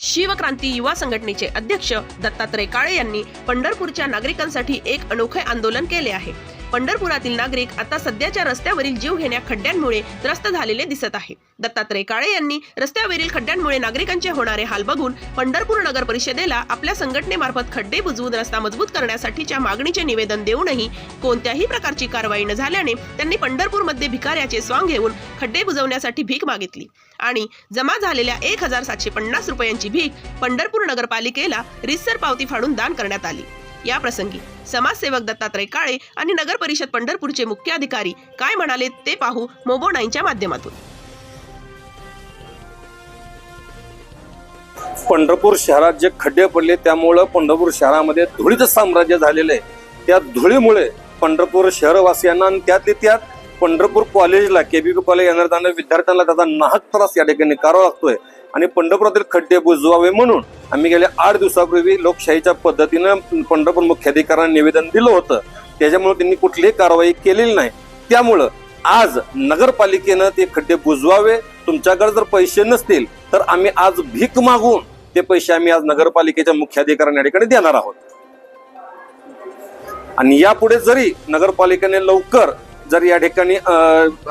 शिवक्रांती युवा संघटनेचे अध्यक्ष दत्तात्रय काळे यांनी पंढरपूरच्या नागरिकांसाठी एक अनोखे आंदोलन केले आहे. पंढरपुरातील नागरिक आता सध्याच्या रस्त्यावरील जीव घेण्या खड्ड्यांमुळे त्रस्त झालेले दिसत आहे. दत्तात्रय काळे यांनी रस्त्यावरील खड्ड्यांमुळे नागरिकांचे होणारे हाल बघून पंढरपूर नगर परिषदेला आपल्या संघटनेमार्फत खड्डे बुजवून रस्ता मजबूत करण्यासाठीच्या मागणीचे निवेदन देऊनही कोणत्याही प्रकारची कारवाई न झाल्याने त्यांनी पंढरपूरमध्ये भिकाऱ्याचे स्वांग घेऊन खड्डे बुजवण्यासाठी भीक मागितली. आणि जमा झालेल्या एक हजार सातशे पन्नास रुपयांची भीक पंढरपूर नगरपालिकेला रिसर पावती फाडून दान करण्यात आली. या प्रसंगी समाजसेवक दत्तात्रय काळे आणि नगर परिषद पंढरपूरचे मुख्य अधिकारी काय म्हणाले ते पाहू मोबो नाईनच्या माध्यमातून. पंढरपूर शहरात जे खड्डे पडले त्यामुळं पंढरपूर शहरामध्ये धुळीचं साम्राज्य झालेलं आहे. त्या धुळीमुळे पंढरपूर शहरवासियांना आणि त्यातले त्यात पंढरपूर कॉलेजला केबीपी कॉलेज येणार जाणाऱ्या विद्यार्थ्यांना त्याचा नाहक त्रास या ठिकाणी करावा लागतोय. आणि पंढरपुरातील खड्डे बुजवावे म्हणून आम्ही गेल्या आठ दिवसापूर्वी लोकशाहीच्या पद्धतीनं पंढरपूर मुख्याधिकाऱ्यांना निवेदन दिलं होतं. त्याच्यामुळे त्यांनी कुठलीही कारवाई केलेली नाही. त्यामुळं आज नगरपालिकेनं ते खड्डे बुजवावे तुमच्याकडे जर पैसे नसतील तर आम्ही आज भीक मागून ते पैसे आम्ही आज नगरपालिकेच्या मुख्याधिकाऱ्यांना या ठिकाणी देणार आहोत. आणि यापुढे जरी नगरपालिकेने लवकर जर या ठिकाणी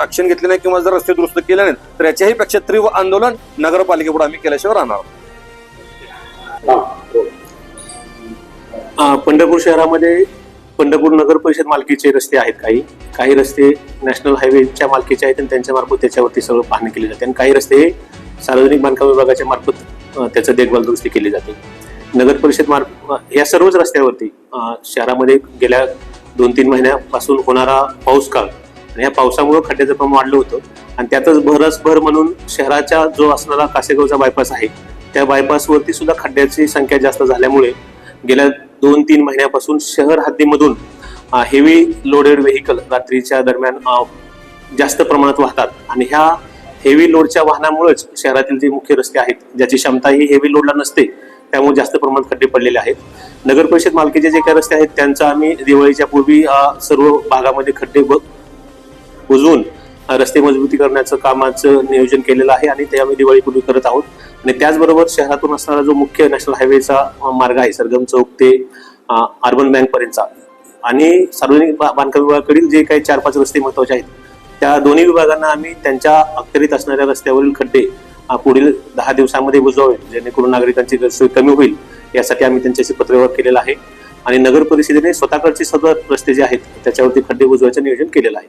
ऍक्शन घेतले नाही किंवा जर रस्ते दुरुस्त केले नाहीत तर याच्याही पेक्षा तीव्र आंदोलन नगरपालिकेपुढे आम्ही केल्याशिवाय राहणार आहोत. पंढरपूर शहरामध्ये पंढरपूर नगर परिषद मालकीचे रस्ते आहेत काही. काही रस्ते नॅशनल हायवेच्या मालकीचे आहेत आणि त्यांच्या मार्फत त्याच्यावरती सगळं पाहणी केली जाते. आणि काही रस्ते हे सार्वजनिक बांधकाम विभागाच्या मार्फत त्याचं देखभाल दुरुस्ती केली जाते. नगर परिषद मार्फ या सर्वच रस्त्यावरती शहरामध्ये गेल्या दोन तीन महिन्यापासून होणारा पाऊस काळ आणि या पावसामुळे खड्ड्याचं प्रमाण वाढलं होतं. आणि त्यातच भरस भर म्हणून शहराच्या जो असणारा कासेगावचा बायपास आहे त्या बायपासवरती सुद्धा खड्ड्याची संख्या जास्त झाल्यामुळे गेल्या दोन तीन महिन्यापासून शहर हद्दीमधून हेवी लोडेड व्हेकल रात्रीच्या दरम्यान जास्त प्रमाणात वाहतात. आणि ह्या हेवी लोडच्या वाहनामुळेच शहरातील जे मुख्य रस्ते आहेत ज्याची क्षमता ही हेवी लोडला नसते त्यामुळे जास्त प्रमाणात खड्डे पडलेले आहेत. नगर परिषद मालकीचे जे काही रस्ते आहेत त्यांचा आम्ही दिवाळीच्या पूर्वी सर्व भागामध्ये खड्डे बघ बुजवून रस्ते मजबूती करण्याचं कामाचं नियोजन केलेलं आहे आणि ते आम्ही दिवाळीपूर्वी करत आहोत. आणि त्याचबरोबर शहरातून असणारा जो मुख्य नॅशनल हायवेचा मार्ग आहे सरगम चौक ते अर्बन बँक पर्यंतचा. आणि सार्वजनिक बांधकाम विभागाकडील जे काही चार पाच रस्ते महत्त्वाचे आहेत त्या दोन्ही विभागांना आम्ही त्यांच्या अखत्यारीत असणाऱ्या रस्त्यावरील खड्डे पुढील दहा दिवसामध्ये बुजवावे जेणेकरून नागरिकांची गैरसोय कमी होईल यासाठी आम्ही त्यांच्याशी पत्रव्यवहार केलेला आहे. आणि नगर परिषदेने स्वतःकडचे सदर रस्ते जे आहेत त्याच्यावरती खड्डे बुजवायचं नियोजन केलेलं आहे.